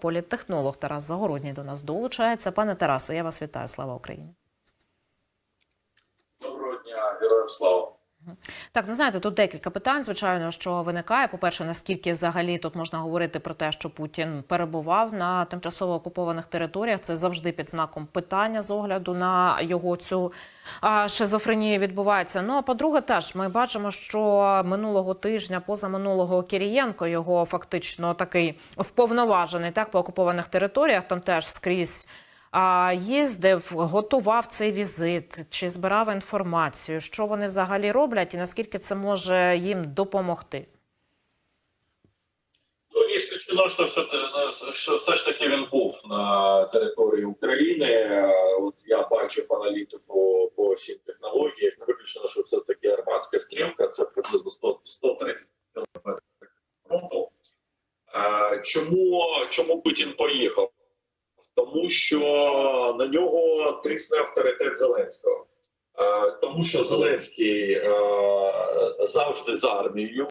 політтехнолог Тарас Загородній до нас долучається. Пане Тарасе, я вас вітаю. Слава Україні. Доброго дня, героям слава. Так, ну знаєте, тут декілька питань, звичайно, що виникає. По-перше, наскільки взагалі тут можна говорити про те, що Путін перебував на тимчасово окупованих територіях. Це завжди під знаком питання з огляду на його цю шизофренію відбувається. Ну а по-друге, теж ми бачимо, що минулого тижня, позаминулого Кірієнко, його фактично такий вповноважений так по окупованих територіях. Там теж скрізь. Їздив, готував цей візит, чи збирав інформацію, що вони взагалі роблять, і наскільки це може їм допомогти? Ну, ісключено, що все, що все ж таки він був на території України. От я бачив аналітику по всім технологіям. Не виключено, що все таки арматська стрілка, це приблизно 100, 130 кілометрів фронту. Е, Чому, чому Путін поїхав? Тому що на нього трісне авторитет Зеленського. Е, Тому що Зеленський е, завжди з армією.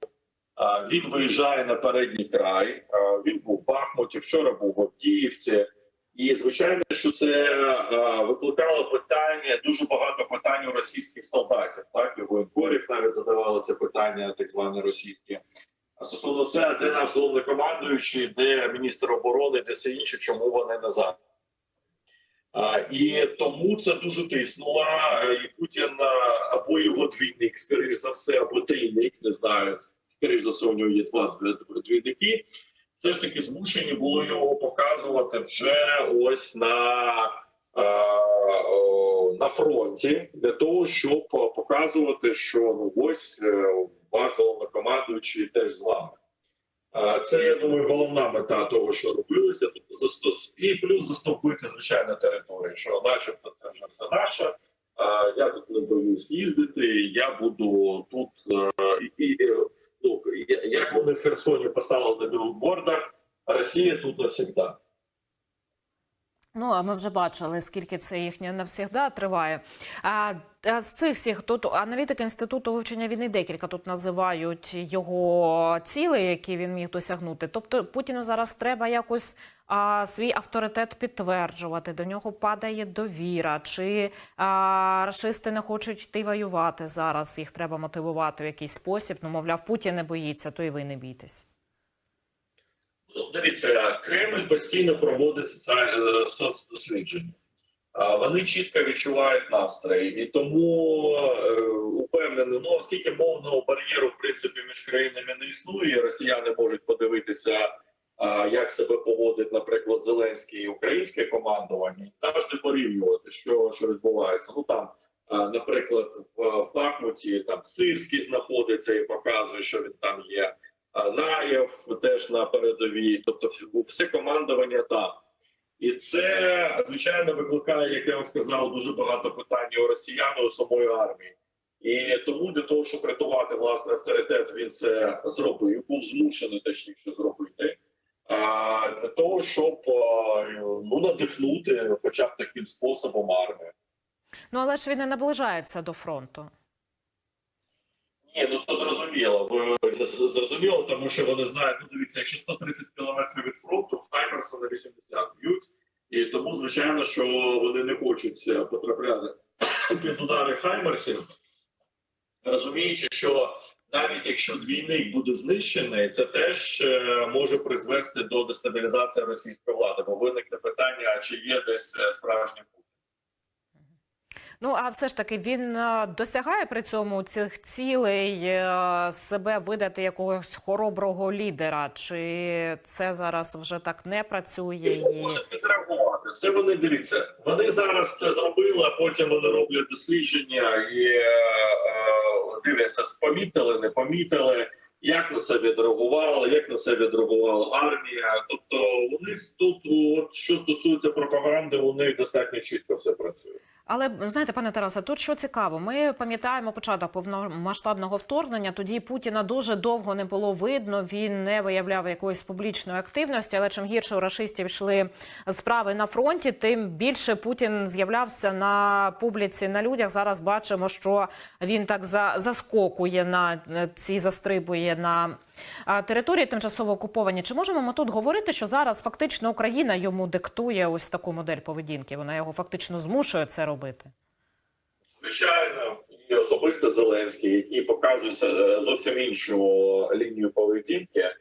Він виїжджає на передній край. Він був в Бахмуті, вчора був в Авдіївці. І звичайно, що це викликало питання дуже багато питань у російських солдатів. Так і воєнкорів навіть задавали це питання, так звані російські. А стосовно це, де наш головнокомандуючий, де міністр оборони, де все інше, чому вони назад. А, і тому це дуже тиснуло. І Путін або його двійник, скоріш за все, або трійник, не знаю. Скоріш за все, у нього є два дв- двійники. Все ж таки змушені було його показувати вже ось на, а, на фронті для того, щоб показувати, що ну ось е, ваш головнокомандуючий теж з вами. Це, я думаю, головна мета того, що робилося. Тобто. І плюс застовбити звичайно територію, що начебто це вже все наше. Я тут не боюсь їздити, я буду тут і, ну, як вони в Херсоні писали на білбордах, Росія тут навсегда. Ну а ми вже бачили, скільки це їхнє навсігда триває. А, з цих всіх тут аналітики інституту вивчення війни декілька тут називають його цілей, які він міг досягнути. Тобто Путіну зараз треба якось а, свій авторитет підтверджувати. До нього падає довіра. Чи а, рашисти не хочуть йти воювати зараз? Їх треба мотивувати в якийсь спосіб. Ну, мовляв, Путін не боїться, то і ви не бійтесь. Ну, дивіться, Кремль постійно проводить соцдослідження. Вони чітко відчувають настрій, і тому е, упевнений, ну оскільки мовного бар'єру в принципі між країнами не існує, росіяни можуть подивитися, а, як себе поводить, наприклад, Зеленський і українське командування, і завжди порівнювати, що, що відбувається. Ну там, наприклад, в, в Бахмуті там Сирський знаходиться і показує, що він там є. Наєв теж на передовій, тобто все командування там. І це звичайно викликає, як я вам сказав, дуже багато питань у росіян у самої армії. І тому для того, щоб рятувати власний авторитет, він це зробив, був змушений точніше зробити. А для того, щоб ну надихнути, хоча б таким способом армію. Ну але ж він не наближається до фронту. Ні, ну то зрозуміло. Ви зрозуміло, тому що вони знають, ну дивіться, якщо 130 кілометрів від фронту, в на 80 б'ють, і тому, звичайно, що вони не хочуть е, потрапляти під удари Хаймерсів, розуміючи, що навіть якщо двійник буде знищений, це теж е, може призвести до дестабілізації російської влади, бо виникне питання, чи є десь е, справжній. Ну а все ж таки він е, досягає при цьому цих цілей е, себе видати якогось хороброго лідера, чи це зараз вже так не працює? І... можуть відреагувати. Це вони дивіться. Вони зараз це зробили, а потім вони роблять дослідження і е, е, дивляться, помітили, не помітили, як на це відреагували, як на це відреагувала армія. Тобто, вони тут, от що стосується пропаганди, у них достатньо чітко все працює. Але знаєте, пане Тарасе, тут що цікаво, ми пам'ятаємо початок повномасштабного вторгнення. Тоді Путіна дуже довго не було видно. Він не виявляв якоїсь публічної активності. Але чим гірше у рашистів йшли справи на фронті, тим більше Путін з'являвся на публіці на людях. Зараз бачимо, що він так за заскокує на ці застрибує на території тимчасово окуповані. Чи можемо ми тут говорити, що зараз фактично Україна йому диктує ось таку модель поведінки? Вона його фактично змушує це робити? Звичайно, і особисто Зеленський, який показує е, зовсім іншу лінію поведінки. Е,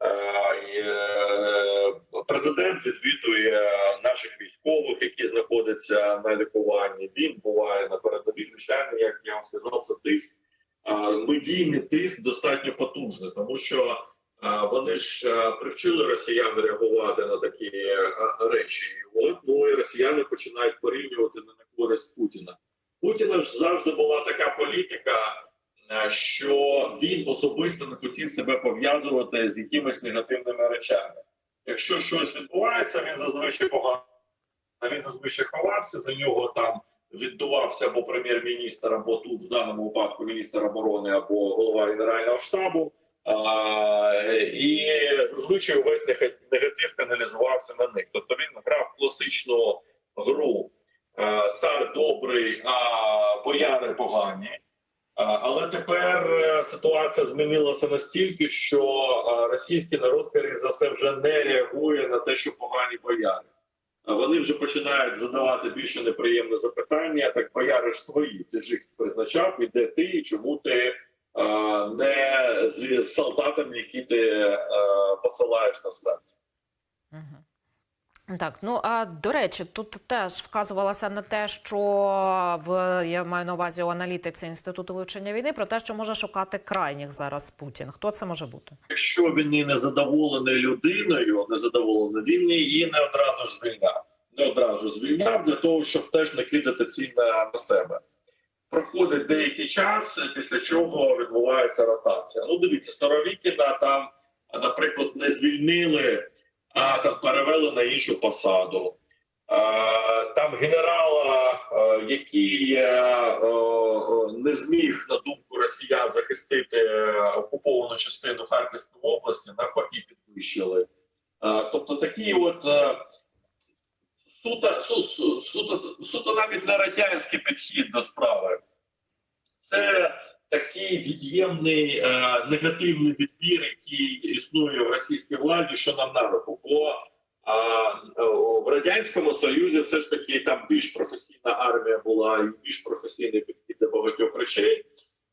е, Президент відвідує наших військових, які знаходяться на лікуванні. Він буває на передовій. Звичайно, як я вам сказав, це тиск. Медійний тиск достатньо потужний, тому що вони ж привчили росіян реагувати на такі речі. От ну і росіяни починають порівнювати на користь Путіна. Путіна ж завжди була така політика, що він особисто не хотів себе пов'язувати з якимись негативними речами. Якщо щось відбувається, він зазвичай погано. Він зазвичай ховався за нього там. Віддувався або прем'єр-міністр, або тут в даному випадку міністр оборони, або голова генерального штабу. А, і зазвичай увесь нега- негатив каналізувався на них. Тобто він грав класичну гру цар добрий, а бояри погані. Але тепер е, ситуація змінилася настільки, що російський народ, скоріше за все, вже не реагує на те, що погані бояри. Е, Вони вже починають задавати більше неприємне запитання. Так бояри ж твої, ти ж їх призначав, і де ти, чому ти а, не з солдатами, які ти а, посилаєш на смерть. Так, ну а до речі, тут теж вказувалося на те, що в я маю на увазі у аналітиці інституту вивчення війни про те, що може шукати крайніх зараз Путін. Хто це може бути? Якщо він і незадоволений людиною, незадоволений, він її не одразу ж звільняв. Не одразу звільняв для того, щоб теж не кидати ці на, себе. Проходить деякий час, після чого відбувається ротація. Ну, дивіться, Старовікіна там, наприклад, не звільнили, а там перевели на іншу посаду. Там генерала, який не зміг на думку росіян захистити окуповану частину Харківської області, навпаки підвищили. Тобто такі от е, суто, су- су- суто, суто навіть не радянський підхід до справи. Це такий від'ємний е, негативний відбір, який існує в російській владі, що нам на руку. Бо е, в радянському союзі все ж таки там більш професійна армія була і більш професійний підхід до багатьох речей.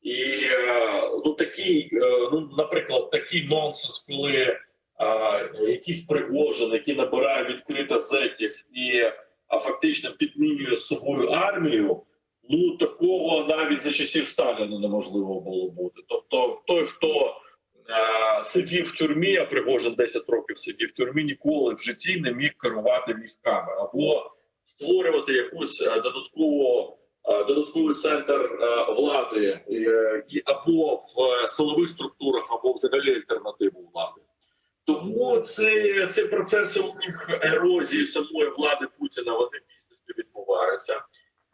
І е, ну такий, е, ну наприклад, такий нонсенс, коли а, якийсь Пригожин, який набирає відкрито зетів і а, фактично підмінює з собою армію. Ну такого навіть за часів Сталіна неможливо було бути. Тобто, той, хто е, сидів в тюрмі, а Пригожин 10 років сидів в тюрмі, ніколи в житті не міг керувати військами або створювати якусь е, додаткову. е, Додатковий центр е, влади або в силових структурах, або взагалі альтернативу влади. Тому це, ці процеси у них ерозії самої влади Путіна вони в дійсності відбуваються.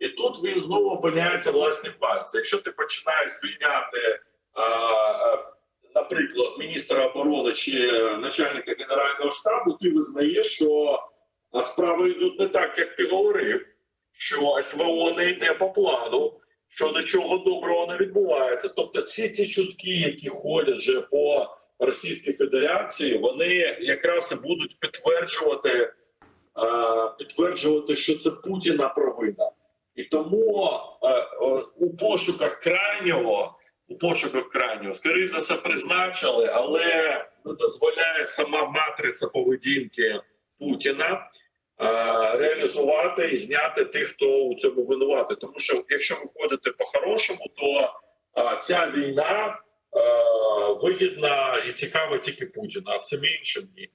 І тут він знову опиняється в власній. Якщо ти починаєш звільняти, наприклад, міністра оборони чи начальника генерального штабу, ти визнаєш, що справи йдуть не так, як ти говорив, що СВО не йде по плану, що нічого доброго не відбувається. Тобто, всі ці чутки, які ходять вже по Російській Федерації, вони якраз і будуть підтверджувати, підтверджувати, що це Путіна провина. І тому е, е, у пошуках крайнього, у пошуках крайнього, скоріше за все, призначили, але не дозволяє сама матриця поведінки Путіна е, реалізувати і зняти тих, хто у цьому винуватий. Тому що якщо виходити по-хорошому, то ця війна вигідна і цікава тільки Путіна, а всім іншим ні.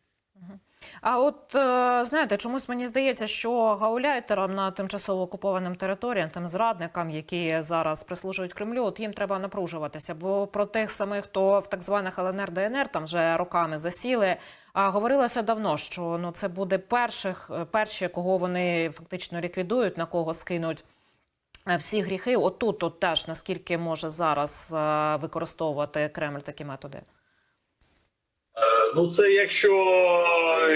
А от е, знаєте, чомусь мені здається, що гауляйтерам на тимчасово окупованим територіям, тим зрадникам, які зараз прислужують Кремлю, от їм треба напружуватися. Бо про тих самих, хто в так званих ЛНР ДНР там вже роками засіли. А говорилося давно, що ну це буде перших, е, перші, кого вони фактично ліквідують, на кого скинуть. е, Всі гріхи, отут от теж наскільки може зараз використовувати Кремль такі методи. Ну, це якщо,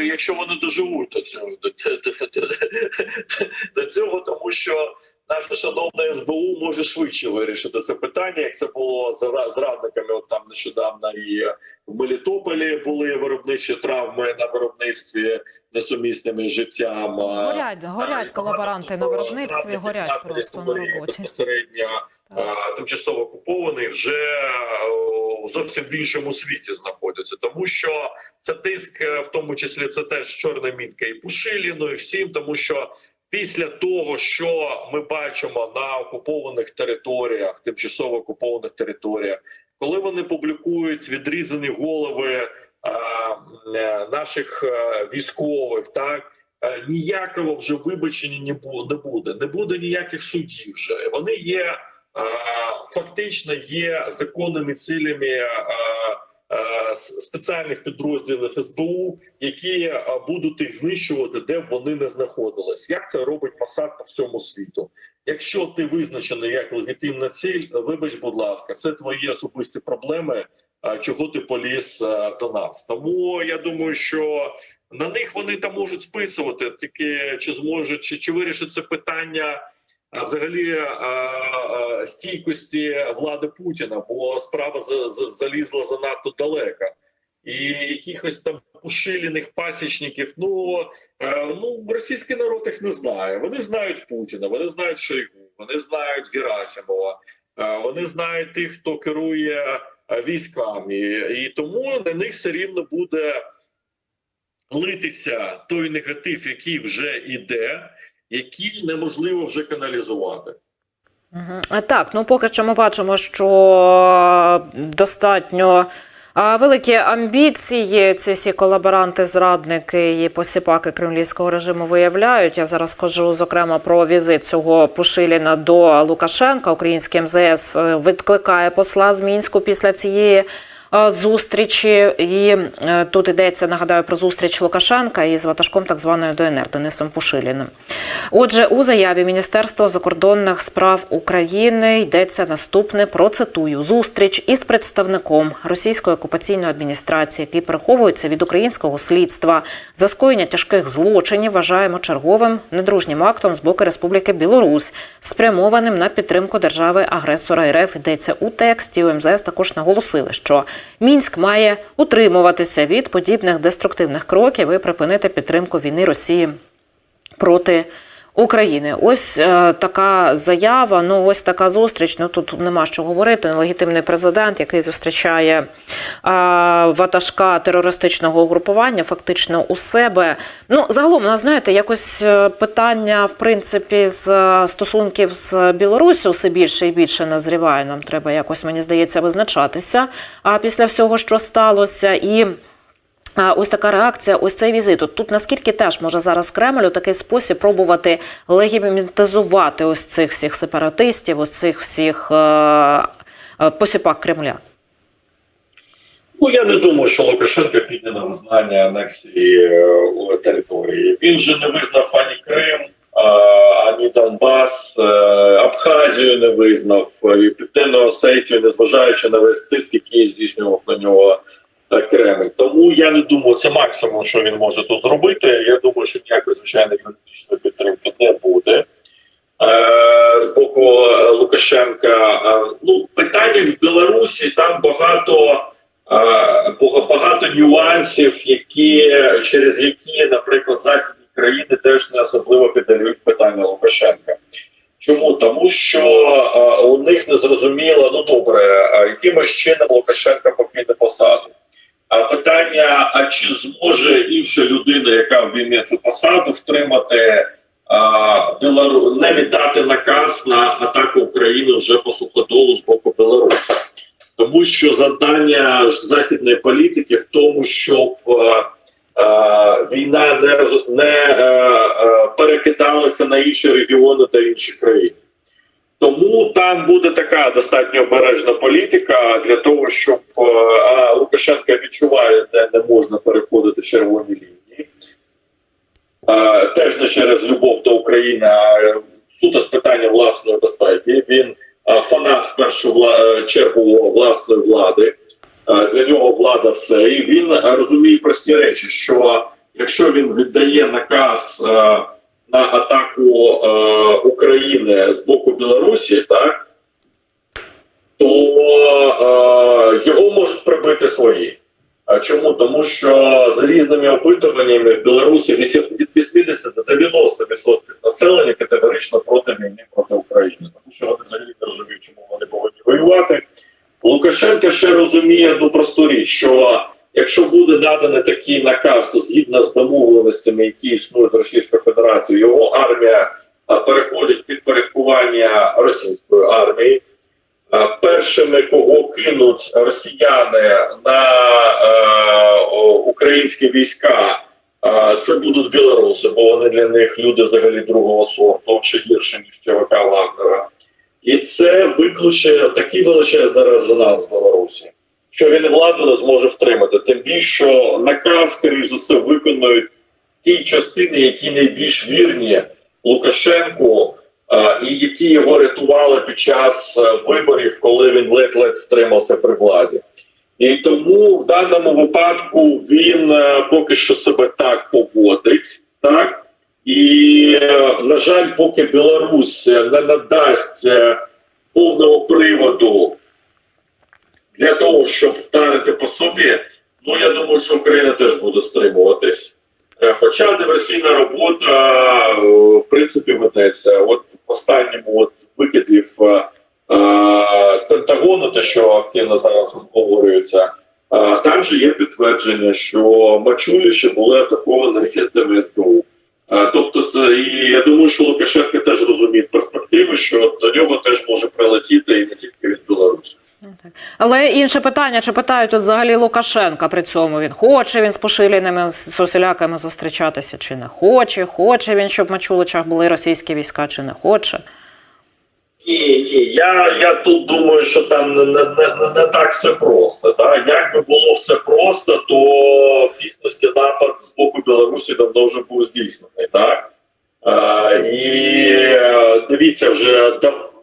якщо вони доживуть до цього, до, до, до, до цього, тому що наше шановне СБУ може швидше вирішити це питання, як це було з ра- зрадниками. От там нещодавно і в Мелітополі були виробничі травми на виробництві несумісними з життям. Горять, горять а, колаборанти на виробництві, горять просто на роботі. Безпосередньо тимчасово окупований вже зовсім в іншому світі знаходяться, тому що це тиск, е, в тому числі це теж чорна мітка і Пушиліну, і всім, тому що після того, що ми бачимо на окупованих територіях, тимчасово окупованих територіях, коли вони публікують відрізані голови а, е, наших е, військових, так. е, Ніякого вже вибачення не бу- не буде, не буде ніяких судів. Вже вони є е, фактично є законними цілями е, е, с- спеціальних підрозділів СБУ, які е, будуть їх знищувати, де б вони не знаходились. Як це робить Масад по всьому світу? Якщо ти визначений як легітимна ціль, вибач, будь ласка, це твої особисті проблеми. Чого ти поліз е, до нас? Тому я думаю, що на них вони там можуть списувати, тільки чи зможуть, чи, чи вирішить це питання взагалі а, а, стійкості влади Путіна, бо справа за, за, залізла занадто далеко. І якихось там пошилених пасічників, ну, е, ну російський народ їх не знає. Вони знають Путіна, вони знають Шойгу, вони знають Герасимова, е, вони знають тих, хто керує е, військами, і тому на них все рівно буде литися той негатив, який вже іде, який неможливо вже каналізувати. Так, ну поки що ми бачимо, що достатньо а, великі амбіції. Ці всі колаборанти, зрадники і посіпаки кремлівського режиму виявляють. Я зараз кажу зокрема про візит цього Пушиліна до Лукашенка. Український МЗС е, відкликає посла з Мінську після цієї. Е, Зустрічі і е, тут йдеться, нагадаю, про зустріч Лукашенка із ватажком так званої ДНР Денисом Пушиліним. Отже, у заяві Міністерства закордонних справ України йдеться наступне. Процитую зустріч із представником російської окупаційної адміністрації, який переховується від українського слідства за скоєння тяжких злочинів. Вважаємо черговим недружнім актом з боку Республіки Білорусь, спрямованим на підтримку держави агресора РФ. Йдеться у тексті. МЗС також наголосили, що Мінськ має утримуватися від подібних деструктивних кроків і припинити підтримку війни Росії проти України. Ось е, така заява. Ну ось така зустріч. Ну тут нема що говорити. Нелегітимний президент, який зустрічає е, ватажка терористичного угрупування, фактично у себе. Ну загалом, ну, знаєте, якось е, питання в принципі з е, стосунків з Білоруссю все більше і більше назріває. Нам треба якось, мені здається, визначатися. А після всього, що сталося, і. А ось така реакція, ось цей візит. От Тут наскільки теж може зараз Кремль у такий спосіб пробувати легімітизувати ось цих всіх сепаратистів, ось цих всіх е, е, посіпак Кремля. Ну я не думаю, що Лукашенко піде на визнання анексії е, території. Він же не визнав ані Крим, а, ані Донбас, е, Абхазію не визнав і Південну Осетію, незважаючи на весь тиск, який здійснював на нього Кремль. Тому я не думаю, це максимум, що він може тут зробити. Я думаю, що ніякої звичайно юридичної підтримки не буде. Е, З боку Лукашенка, Е, ну питання в Білорусі там багато е, багато нюансів, які через які, наприклад, західні країни теж не особливо піддають питання Лукашенка. Чому? Тому що у них не зрозуміло, ну добре, якимось чином Лукашенка покине посаду. А питання: а чи зможе інша людина, яка обійме цю посаду, втримати а, Білору... не віддати наказ на атаку України вже по суходолу з боку Білорусі? Тому що завдання західної політики в тому, щоб е, е, війна не, роз- не е, е, перекидалася на інші регіони та інші країни. Тому там буде така достатньо обережна політика для того, щоб е, а Лукашенко відчуває, де не можна переходити червоні лінії. Е, Теж не через любов до України, а е, суто з питання власної безпеки. Він е, фанат в першу вла- е, чергу власної влади. Е, Для нього влада все. І він е, розуміє прості речі, що якщо він віддає наказ е, на атаку е, України з боку Білорусі, так то е, його можуть прибити свої. А чому? Тому що за різними опитуваннями в Білорусі від 80 до 90% населення категорично проти війни проти України, тому що вони взагалі не розуміють, чому вони повинні воювати. Лукашенко ще розуміє одну просту річ, що якщо буде наданий такий наказ, то згідно з домовленостями, які існують з Російською Федерацією, його армія переходить під порядкування російської армії. Першими, кого кинуть росіяни на е, українські війська, це будуть білоруси, бо вони для них люди взагалі другого сорту, ще гірше ніж ЧВК Вагнера. І це викличе такий величезний резонанс Білорусі, що він владу не зможе втримати. Тим більше, що наказ, скоріш за все, виконують ті частини, які найбільш вірні Лукашенку, а, і які його рятували під час е, виборів, коли він ледь-ледь втримався при владі. І тому в даному випадку він е, поки що себе так поводить, так і е, на жаль, поки Білорусь не надасть е, повного приводу для того, щоб вдарити по собі, ну я думаю, що Україна теж буде стримуватись. Е, Хоча диверсійна робота е, в принципі ведеться. От в останньому от викидів е, е, з Пентагону, те, що активно зараз обговорюється, е, там же є підтвердження, що Мачуліші були атаковані ракетами СБУ. Е, Тобто, це і я думаю, що Лукашенко теж розуміє перспективи, що до нього теж може прилетіти і не тільки від Білорусі. Ну. Але інше питання: чи питають тут взагалі Лукашенка при цьому? Він хоче він з поширеними з сосіляками зустрічатися, чи не хоче? Хоче він, щоб в Мачуличах були російські війська, чи не хоче? Ні, ні, я, я тут думаю, що там не, не, не, не так все просто. Так? Якби було все просто, то в дійсності напад з боку Білорусі давно вже був здійснений. Так? А, і е, дивіться, вже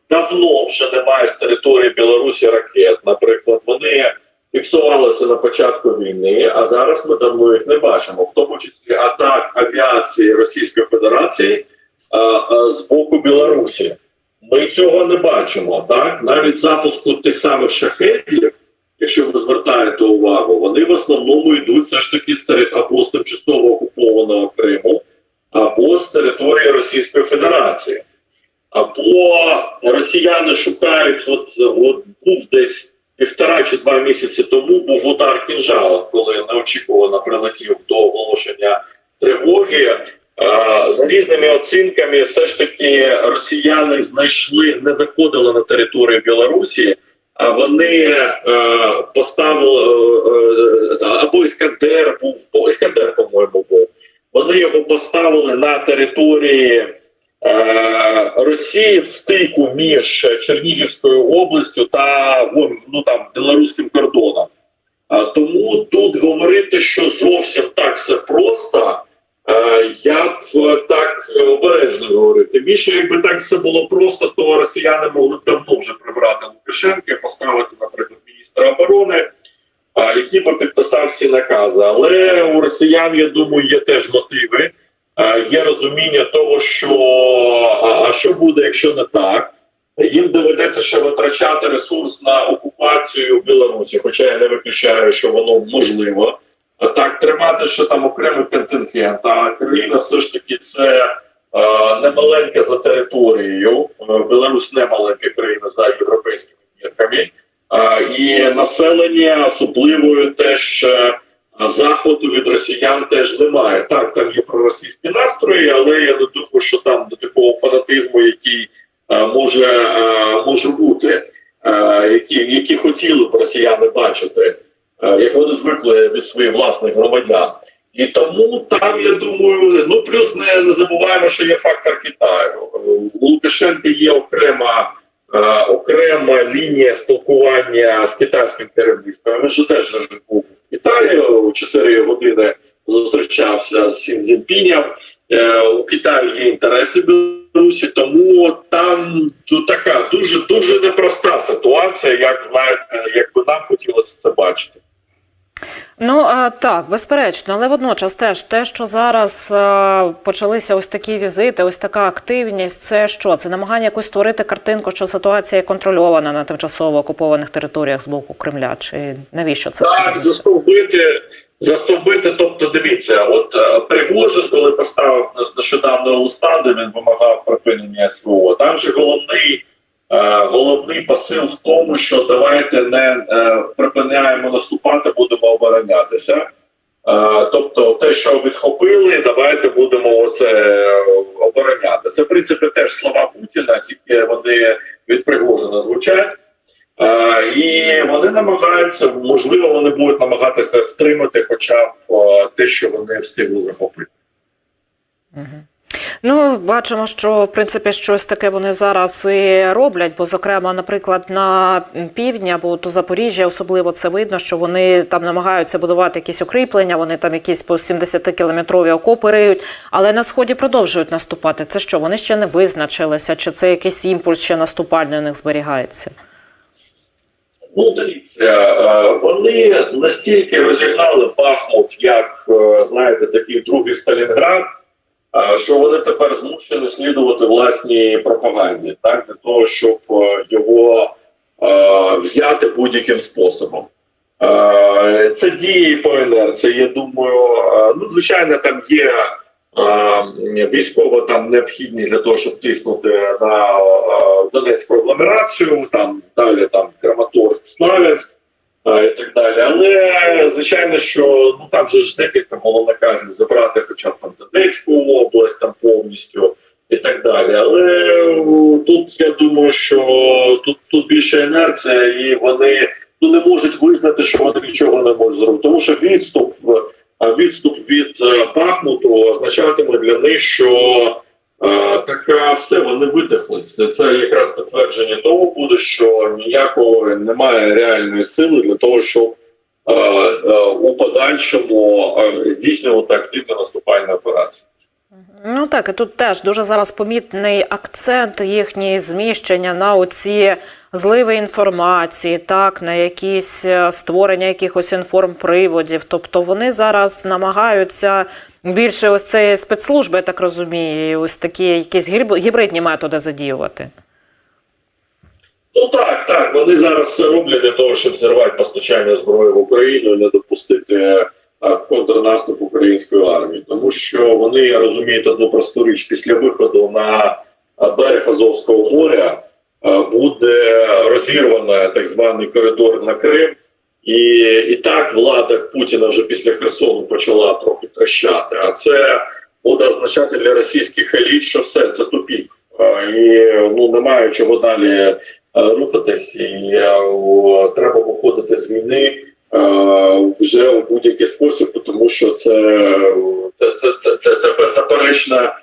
давно вже немає з території Білорусі ракет. Наприклад, вони фіксувалися на початку війни, а зараз ми давно їх не бачимо, в тому числі атак авіації Російської Федерації а, а, з боку Білорусі. Ми цього не бачимо. Так навіть запуску тих самих шахетів, якщо ви звертаєте увагу, вони в основному йдуть все ж таки або з тимчасово окупованого Криму, або з території Російської Федерації. Або росіяни шукають, от, от був десь півтора чи два місяці тому був удар кінжалом, коли неочікувано прилетів до оголошення тривоги. Е, За різними оцінками, все ж таки росіяни знайшли, не заходили на територію Білорусі, а вони е, поставили е, е, або Іскандер був, Іскандер, по-моєму, був. Вони його поставили на території Росії в стику між Чернігівською областю та ну, там, білоруським кордоном. Тому тут говорити, що зовсім так все просто. Е, Я б е, так е, обережно говорив. Тим більше, якби так все було просто, то росіяни могли б давно вже прибрати Лукашенка поставити, наприклад, міністра оборони, який би підписав всі накази. Але у росіян, я думаю, є теж мотиви, е, є розуміння того, що а, що буде, якщо не так. Їм доведеться ще витрачати ресурс на окупацію Білорусі, хоча я не виключаю, що воно можливо. Так тримати ще там окремий контингент. А країна все ж таки це е, не маленька за територією. Е, Білорусь не маленька країна за європейськими мірками. Е, і населення особливою теж е, заходу від росіян теж немає. Так, там є проросійські настрої, але я не думаю, що там до такого фанатизму, який е, може, е, може бути, е, які, які хотіли б росіяни бачити е, як вони звикли від своїх власних громадян. І тому там я думаю, ну плюс не, не забуваємо, що є фактор Китаю. У Лукашенка є окрема е, окрема лінія спілкування з китайським керівництвом. Він теж був в Китаї у 4 години зустрічався з Сін Е, у Китаї є інтереси Білорусі, тому там така дуже дуже непроста ситуація, як знаєте, як би нам хотілося це бачити. Ну е, так, безперечно, але водночас теж те, що зараз е, почалися ось такі візити, ось така активність, це що? Це намагання якось створити картинку, що ситуація контрольована на тимчасово окупованих територіях з боку Кремля? Чи навіщо це Так, застовбити, застовбити, тобто дивіться, от е, Пригожин, коли поставив нещодавно листа, де він вимагав припинення СВО, там же головний, головний посил в тому, що давайте не е, припиняємо наступати, будемо оборонятися. Е, Тобто, те, що відхопили, давайте будемо оце е, обороняти. Це в принципі теж слова Путіна, тільки вони від Пригожина звучать. Е, І вони намагаються, можливо, вони будуть намагатися втримати, хоча б е, те, що вони встигли захопити. Ну, бачимо, що в принципі щось таке вони зараз і роблять. Бо, зокрема, наприклад, на півдні або до Запоріжжя, особливо це видно, що вони там намагаються будувати якісь укріплення, вони там якісь по 70-кілометрові окопи риють, але на сході продовжують наступати. Це що? Вони ще не визначилися, чи це якийсь імпульс ще наступальний у них зберігається? Ну, дивіться, е, вони настільки розігнали Бахмут, як е, знаєте, такий другий Сталінград, що вони тепер змушені слідувати власній пропаганді, так для того, щоб е, його е, взяти будь-яким способом. Е, Це дії по інерції. Я думаю, е, ну звичайно, там є е, військова там необхідність для того, щоб тиснути на е, Донецьку агломерацію, там далі там Краматорськ, Славянськ і так далі. Але звичайно, що ну там же ж декілька було наказів забрати, хоча б там Донецьку область там повністю. І так далі, але е, тут я думаю, що тут тут більше інерція, і вони ну не можуть визнати, що вони нічого не можуть зробити. Тому що відступ е, відступ від е, Бахмуту означатиме для них, що е, така все вони видихлися. Це якраз підтвердження того буде, що ніякого немає реальної сили для того, щоб е, е, у подальшому е, здійснювати активну наступальну операцію. Ну так, і тут теж дуже зараз помітний акцент їхньої зміщення на оці зливи інформації, так, на якісь е, створення якихось інформприводів. Тобто вони зараз намагаються більше ось цієї спецслужби, я так розумію, ось такі якісь гіб- гібридні методи задіювати. Ну так, так. Вони зараз все роблять для того, щоб зірвати постачання зброї в Україну і не допустити е, контрнаступ української армії, тому що вони розуміють одну просту річ після виходу на е, берег Азовського моря буде розірвано так званий коридор на Крим. І, і так влада Путіна вже після Херсону почала трохи трещати. А це буде означати для російських еліт, що все це тупік. Е, І ну немає чого далі е, рухатись, і е, треба виходити з війни е, вже у будь-який спосіб, тому що це, це, це, це, це, це беззаперечна,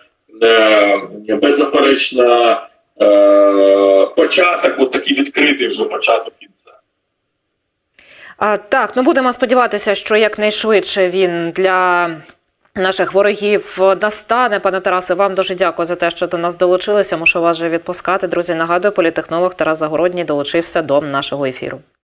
е, беззаперечна е, початок, от такий відкритий вже початок кінця. А, так, ну будемо сподіватися, що якнайшвидше він для наших ворогів настане. Пане Тарасе, вам дуже дякую за те, що до нас долучилися. Мушу вас вже відпускати. Друзі, нагадую, політехнолог Тарас Загородній долучився до нашого ефіру.